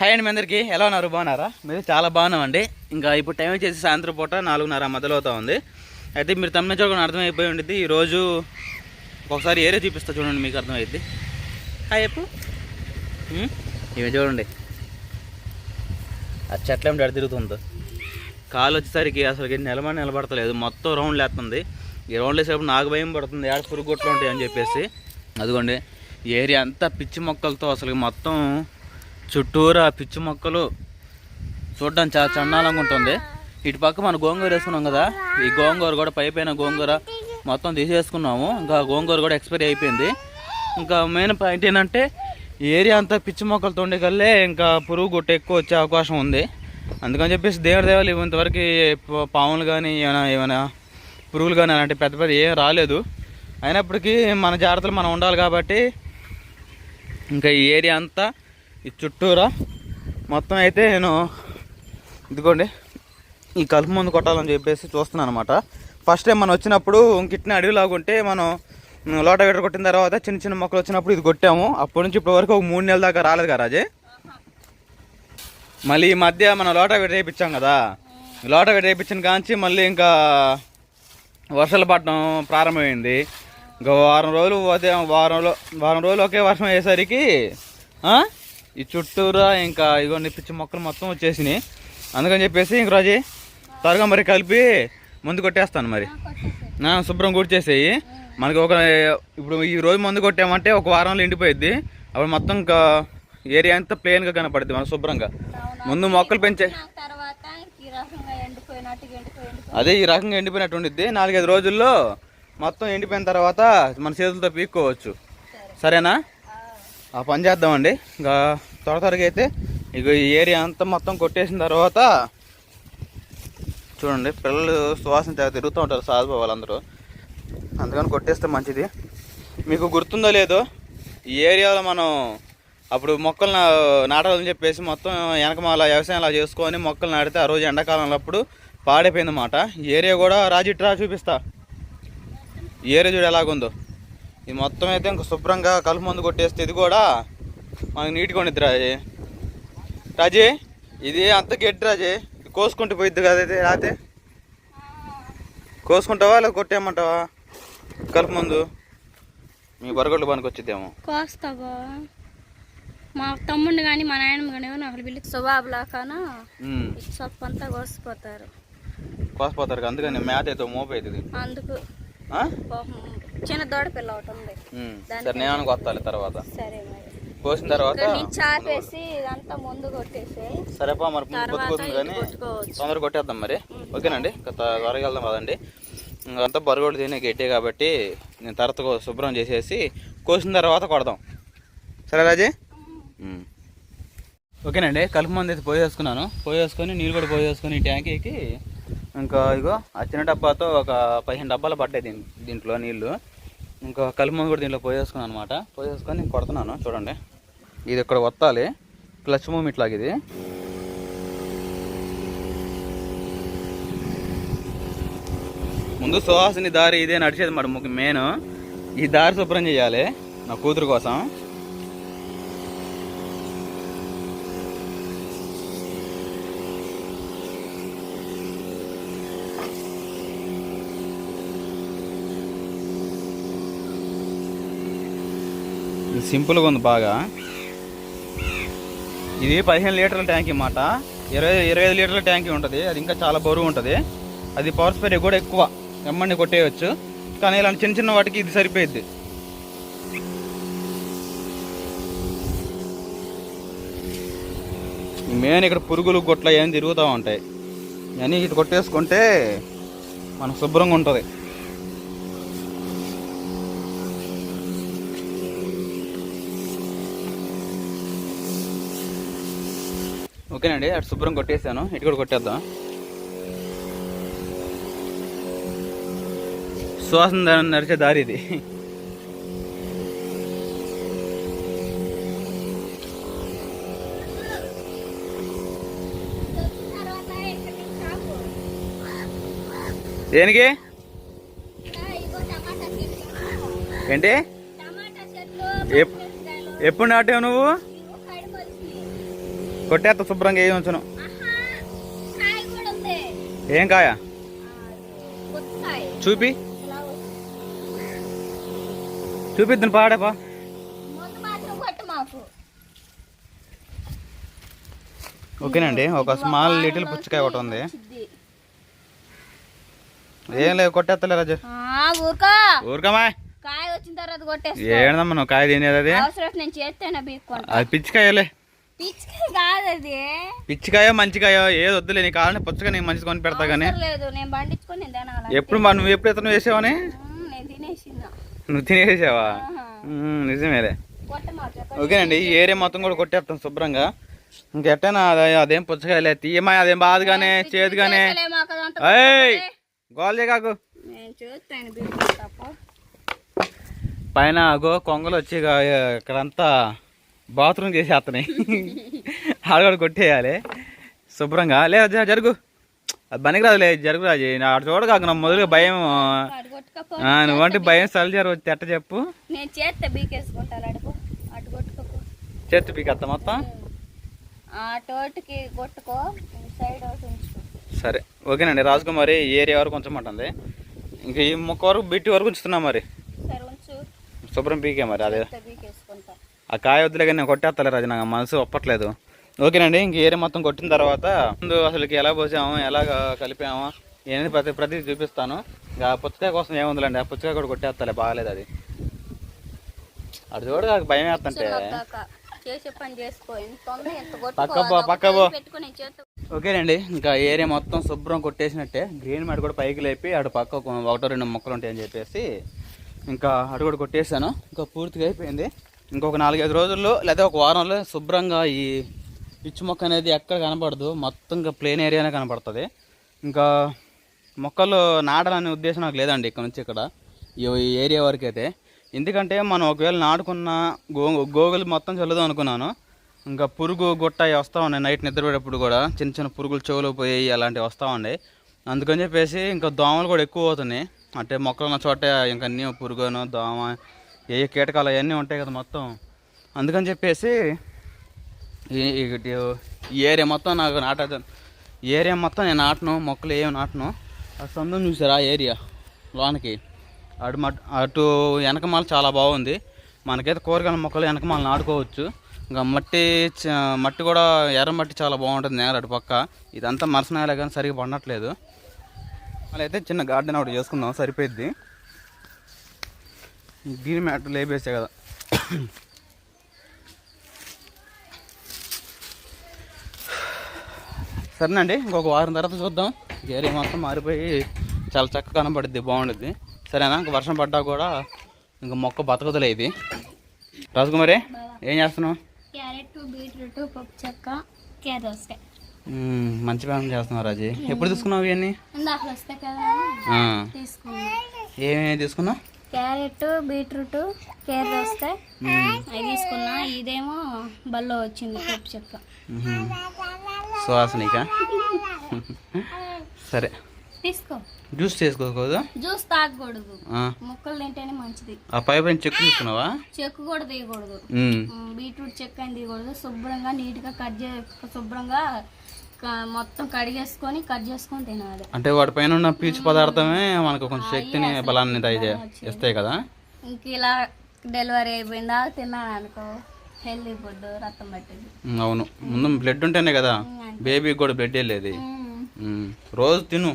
Hi అండి మీ అందరికీ. ఎలా ఉన్నారు? బాగున్నారా? మీరు చాలా బాగున్నామండి. ఇంకా ఇప్పుడు టైం వచ్చేసి సాయంత్రం పూట నాలుగున్నర మొదలవుతా ఉంది. అయితే మీరు తమిళ చూడకుండా అర్థమైపోయి ఉండిద్ది. ఈరోజు ఒకసారి ఏరియా చూపిస్తా చూడండి మీకు అర్థమైద్ది. హాయ్ ఎప్పు hmm? ఇవి చూడండి. ఆ చెట్ల ఏమిటి తిరుగుతుందో. కాలు వచ్చేసరికి అసలు నిలబడి నిలబడతలేదు. మొత్తం రౌండ్ లేస్తుంది ఈ రౌండ్ వేసేటప్పుడు నాకు భయం పడుతుంది. ఆడ పురుగు గుట్లు ఉంటాయి అని చెప్పేసి. అదిగోండి ఈ ఏరియా అంతా పిచ్చి మొక్కలతో అసలు మొత్తం చుట్టూరా పిచ్చి మొక్కలు చూడడానికి చాలా చండాలంగా ఉంటుంది. ఇటు పక్క మన గోంగూర వేసుకున్నాం కదా ఈ గోంగూర కూడా పై పైన గోంగూర మొత్తం తీసేసుకున్నాము. ఇంకా గోంగూర కూడా ఎక్స్పైరీ అయిపోయింది. ఇంకా మెయిన్ పాయింట్ ఏంటంటే ఈ ఏరియా అంతా పిచ్చి మొక్కలతో ఉండే కల్లే ఇంకా పురుగు గుట్ట ఎక్కువ వచ్చే అవకాశం ఉంది. అందుకని చెప్పేసి దేవుడి దేవాలి ఇంతవరకు పాములు కానీ ఏమైనా ఏమైనా పురుగులు కానీ అలాంటి పెద్ద పెద్ద ఏం రాలేదు. అయినప్పటికీ మన జాగ్రత్తలు మనం ఉండాలి కాబట్టి ఇంకా ఈ ఏరియా అంతా ఈ చుట్టూరా మొత్తం అయితే నేను ఇదిగోండి ఈ కలుపు ముందు కొట్టాలని చెప్పేసి చూస్తున్నాను అనమాట ఫస్ట్ టైం మనం వచ్చినప్పుడు ఇంకిట్న అడవిలాగుంటే మనం లోట వెటర్ కొట్టిన తర్వాత చిన్న చిన్న మొక్కలు వచ్చినప్పుడు ఇది కొట్టాము. అప్పటి నుంచి ఇప్పటి వరకు ఒక మూడు నెలల దాకా రాలేదు కదా రాజే? మళ్ళీ ఈ మధ్య మనం లోట వెటర్ వేయించాం కదా. లోట వెటర్ వేయించిన కాంచి మళ్ళీ ఇంకా వర్షాలు పడడం ప్రారంభమైంది. ఇంకా వారం రోజులు వారం వారం రోజులు ఒకే వర్షం అయ్యేసరికి ఈ చుట్టూరా ఇంకా ఇగోండి పిచ్చి మొక్కలు మొత్తం వచ్చేసినాయి. అందుకని చెప్పేసి ఇంక రోజు త్వరగా మరి కలిపి ముందు కొట్టేస్తాను మరి. నా శుభ్రం కూర్చేసేయి మనకి ఒక ఇప్పుడు ఈ రోజు మందు కొట్టామంటే ఒక వారంలో ఎండిపోయిద్ది. అప్పుడు మొత్తం ఇంకా ఏరియా అంతా ప్లెయిన్గా కనపడుద్ది మన శుభ్రంగా. ముందు మొక్కలు పెంచే అదే ఈ రకంగా ఎండిపోయినట్టు ఉండిద్ది. నాలుగైదు రోజుల్లో మొత్తం ఎండిపోయిన తర్వాత మన చేతులతో పీక్కోవచ్చు. సరేనా? ఆ పని చేద్దామండి. ఇంకా త్వర త్వరగా అయితే ఇక ఈ ఏరియా అంతా మొత్తం కొట్టేసిన తర్వాత చూడండి పిల్లలు సువాసన తిరుగుతూ ఉంటారు సాధు వాళ్ళందరూ. అందుకని కొట్టేస్తే మంచిది. మీకు గుర్తుందో లేదో ఈ ఏరియాలో మనం అప్పుడు మొక్కలు నాటాలని చెప్పేసి మొత్తం వెనకమాల వ్యవసాయం అలా చేసుకొని మొక్కలు నాటితే ఆ రోజు ఎండాకాలంలో అప్పుడు పాడైపోయింది అన్నమాట ఈ ఏరియా కూడా రాజిట్రా చూపిస్తా. ఏరియా చూడు ఎలాగుందో. ఇది మొత్తం అయితే ఇంక శుభ్రంగా కలుపు మందు కొట్టేస్తే ఇది కూడా మనకి నీట్గా ఉండిద్ది రాజే. రాజే ఇది అంత గట్టి రాజే. కోసుకుంటూ పోయిద్ది కదా ఇది రాతే కోసుకుంటావా లేదా కొట్టేయమంటావా? కలుపు మందు. మీ బరగొడ్లు పనికి వచ్చిద్దేమో కోస్తావా? మా తమ్ముడిని కానీ మా నాయనమ్మ కానీ నాకు పిల్లి సుబాబులాకాన ఉమ్, సొప్పు అంతా కోసిపోతారు కోసిపోతారు అందుకని మేత అయితే మోపైతుంది. అందుకు. చిన్న దూడ పిల్ల ఒకటి ఉంది. సరే నేను కొత్తాలి తర్వాత. సరే కోసిన తర్వాత చాపేసి ఇదంతా ముందు కొట్టేసి సరేపా మరి ముందు కానీ తొందరగా కొట్టేద్దాం మరి. ఓకేనండి? త్వరగా వెళ్దాం కదండి అంతా బరగొడ్డు తినే గట్టే కాబట్టి నేను తర్వాత శుభ్రం చేసేసి కోసిన తర్వాత కొడదాం. సరే రాజే. ఓకేనండి కలుపు మంది అయితే పోసేసుకున్నాను పోసేసుకొని నీళ్ళు కూడా పోసేసుకొని ట్యాంకీకి ఇంకా ఇగో ఆ చిన్న డబ్బాతో ఒక పదిహేను డబ్బాలు పడ్డాయి దీంట్లో నీళ్ళు. ఇంకా కలుపు మందు కూడా దీంట్లో పోయేసుకున్నాను అనమాట పోయేసుకొని కొడుతున్నాను చూడండి. ఇది ఇక్కడ వత్తాలి క్లచ్ మూవ్ లాగా ఇది. ముందు సుహాసిని దారి ఇదే నడిచేది మాట మెయిన్. ఈ దారి శుభ్రం చేయాలి నా కూతురు కోసం. సింపుల్గా ఉంది బాగా. ఇది పదిహేను లీటర్ల ట్యాంక్ అన్నమాట. ఇరవై ఇరవై ఐదు లీటర్ల ట్యాంక్ ఉంటుంది. అది ఇంకా చాలా బరువు ఉంటుంది. అది పవర్ స్పేర్ కూడా ఎక్కువ. ఎమ్మండి కొట్టేయచ్చు. కానీ ఇలాంటి చిన్న చిన్న వాటికి ఇది సరిపోయిద్ది. మెయిన్ ఇక్కడ పురుగులు గొట్ల ఏం తిరుగుతూ ఉంటాయి. ఇవన్నీ ఇటు కొట్టేసుకుంటే మనం శుభ్రంగా ఉంటుంది. ఓకేనండి అటు శుభ్రం కొట్టేసాను ఇటు కూడా కొట్టేద్దాం. శ్వాసన నడిచే దారి ఇది. దేనికి? ఏంటి? ఎప్పుడు నాటావు నువ్వు? కొట్టేస్తా శుభ్రంగా ఏం ఉంచను. ఏం కాయ? చూపి. చూపిద్దును పాడేపా ఓకేనండి ఒక స్మాల్ లిటిల్ పుచ్చకాయ ఒకటి ఉంది. ఏం లేదు కొట్టేస్తలే రాజు. ఆ, ఊరుకో. ఊరికమ్మా కాయ వచ్చిన తర్వాత కొట్టేస్తా ఏందమ్మా నువ్వు కాయ తినేది అది పిచ్చికాయలే. పిచ్చికాయ కాదు అది పిచ్చికాయో మంచికాయో ఏది వద్దులే నీ కావాలంటే పుచ్చకాయ నీకు మంచిది కొని పెడతా కానీ అవసరం లేదు నేను పండించుకొని నేను తినాలి ఎప్పుడు మా నువ్వు ఎప్పుడు ఇతను వేసావని నేను నువ్వు తినేసావా నిజమేలే. ఓకేనండి ఈ ఏరియా మొత్తం కూడా కొట్టేస్తాం శుభ్రంగా. ఇంకెట్టనా అదే అదేం పుచ్చకాయలే తీయమా అదేం బాధగానే చేదుగానే? చేసలే మాకు అదంతా ఏయ్ గోల్ కాకు. నేను పైన అగో కొంగలు వచ్చి ఇక ఇక్కడంతా బాత్రూమ్ చేసేస్తున్నాయి. ఆడ కూడా కొట్టేయాలి. శుభ్రంగా. లే జ- జరుగు. అది పనికి రాదులే జరుగు రాజు. ఆడ చూడగాక నా మొదలుగా భయం. నువ్వంటే భయం సలిజారు ఎట్ట చెప్పు. చేతి పీకత్త మొత్తం? సరే. ఓకేనండి రాజకుమారి ఈ ఏరియా వరకు ఉంచమంటుంది. ఇంక ఈ మొక్క వరకు బిట్టి వరకు ఉంచుతున్నా మరి. శుభ్రం పీకే మరి అదే. ఆ కాయ వద్దులే కానీ కొట్టేస్తలే రాజు నాకు మనసు ఒప్పట్లేదు. ఓకేనండి ఇంక ఏరియా మొత్తం కొట్టిన తర్వాత ముందు అసలుకి ఎలా పోసాము ఎలా కలిపాము ఏంటి ప్రతి ప్రతి చూపిస్తాను. ఇంకా ఆ పుచ్చకాయ కోసం ఏముందిలేండి ఆ పుచ్చకాయ కూడా కొట్టేస్తలే బాగాలేదు అది. అది చూడ నాకు భయం వేస్తుంటే. కాక చేసే పని చేసుకో ఎంత ఉంది ఎంత పక్క కొట్టుకో పో, పక్క పో. పెట్టుకుని చేత ఓకేనండి ఇంకా ఏరియా మొత్తం శుభ్రం కొట్టేసినట్టే గ్రీన్ మ్యాట్ కూడా పైకి లేపి అటు పక్క ఒక ఒకటో రెండు మొక్కలు ఉంటాయని చెప్పేసి ఇంకా అటు కూడా కొట్టేశాను ఇంకా పూర్తిగా అయిపోయింది. ఇంకొక నాలుగైదు రోజుల్లో లేదా ఒక వారంలో శుభ్రంగా ఈ పిచ్చి మొక్క అనేది ఎక్కడ కనపడదు. మొత్తం ఇంకా ప్లేన్ ఏరియానే కనపడుతుంది. ఇంకా మొక్కలు నాటాలనే ఉద్దేశం నాకు లేదండి ఇక్కడ నుంచి ఇక్కడ ఈ ఏరియా వరకు అయితే. ఎందుకంటే మనం ఒకవేళ నాటుకున్న గో గోగులు మొత్తం చల్లుదాం అనుకున్నాను. ఇంకా పురుగు గుట్ట అవి వస్తూ ఉన్నాయి నైట్ నిద్రపోయేటప్పుడు కూడా. చిన్న చిన్న పురుగులు చెవులు పోయి అలాంటివి వస్తూ ఉన్నాయి. అందుకని చెప్పేసి ఇంకా దోమలు కూడా ఎక్కువ అవుతున్నాయి అంటే మొక్కలు ఉన్న చోట ఇంకా అన్నీ పురుగును దోమ ఏ కీటకాలు అవన్నీ ఉంటాయి కదా మొత్తం. అందుకని చెప్పేసి ఈ ఏరియా మొత్తం నాకు నాట ఏరియా మొత్తం నేను నాటను మొక్కలు ఏమి నాటను. ఆ సొంతం చూసారా ఆ ఏరియా లోనకి. అటు అటు వెనకమాల చాలా బాగుంది. మనకైతే కూరగాయల మొక్కలు వెనకమాల నాటుకోవచ్చు. ఇంకా మట్టి చ- మట్టి కూడా ఎర్ర మట్టి చాలా బాగుంటుంది నేల అటు పక్క. ఇదంతా మరసనాయలే కానీ సరిగా పండట్లేదు. అలా అయితే చిన్న గార్డెన్ ఒకటి చేసుకుందాం సరిపోయిద్ది. గ్రీన్ మ్యాట్ లేపేసే కదా. సరేనండి ఇంకొక వారం తర్వాత చూద్దాం. ఏరియా మొత్తం మారిపోయి చాలా చక్కగా కనపడుద్ది బాగుండుద్ది. సరేనా ఇంక వర్షం పడ్డా కూడా ఇంక మొక్క బతకదులే ఇది. రాజకుమారి ఏం చేస్తున్నావు? క్యారెట్ బీట్రూట్ పప్పు చెక్క మంచి పని చేస్తున్నావు రాజీ. ఎప్పుడు తీసుకున్నావు ఇవన్నీ? ఏమేమి తీసుకున్నావు? క్యారెట్ బీట్రూట్ కేద వస్తాయి మ్మ్, అవి తీసుకున్నా. ఇదేమో బల్లో వచ్చింది పప్పు చెక్క. సువాసనిక? సరే. తీసుకో. జ్యూస్ చేసుకోకూడదు? జ్యూస్ తాగకూడదు. ముక్కలు తింటేనే మంచిది. ఆ పై పైన చెక్కు తీసుకున్నావా? చెక్కు కూడా తీయకూడదు. బీట్రూట్ చెక్క అని తీయకూడదు. శుభ్రంగా నీట్గా కట్ చే శుభ్రంగా మొత్తం కడిగేసుకొని కట్ చేసుకొని తినాలి. అంటే వాటి పైన ఉన్న పీచు పదార్థమే మనకు కొంచెం శక్తిని బలాన్ని ఇస్తాయి కదా? ఇంక ఇలా డెలివరీ అయిపోయిందా? తిన్నాను అనుకో హెల్దీ ఫుడ్ రక్తం పట్టింది. అవును. ముందు బ్లడ్ ఉంటేనే కదా బేబీకి కూడా బ్లడ్ వెళ్ళేది. రోజు తిను.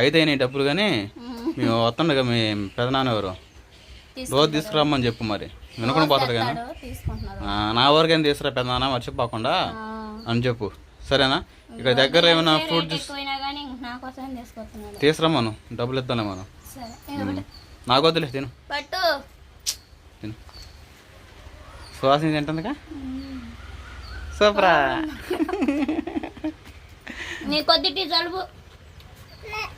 అయితే నీ డబ్బులు కానీ మేము వస్తుండగా మీ పెదనాన్న ఎవరు? రోజు తీసుకురమ్మని చెప్పు మరి. వినకుండా పోతాడు కానీ నా వరకేం తీసుకురా పెదనాన్న? మర్చిపోకుండా అని చెప్పు. సరేనా? ఇక్కడ దగ్గర ఏమైనా ఫ్రూట్ జ్యూస్ ఎక్కువైనా కానీ నా కోసం తీసుకొస్తున్నాడు. తీసుకురమ్మను డబ్బులు ఇద్దాంలే మనం. నాకు వద్దులే తిను. తిను. సువాసన తింటుందిగా? సూపరా. నీ కొద్దిటి జలుబు హాయ్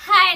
హాయ్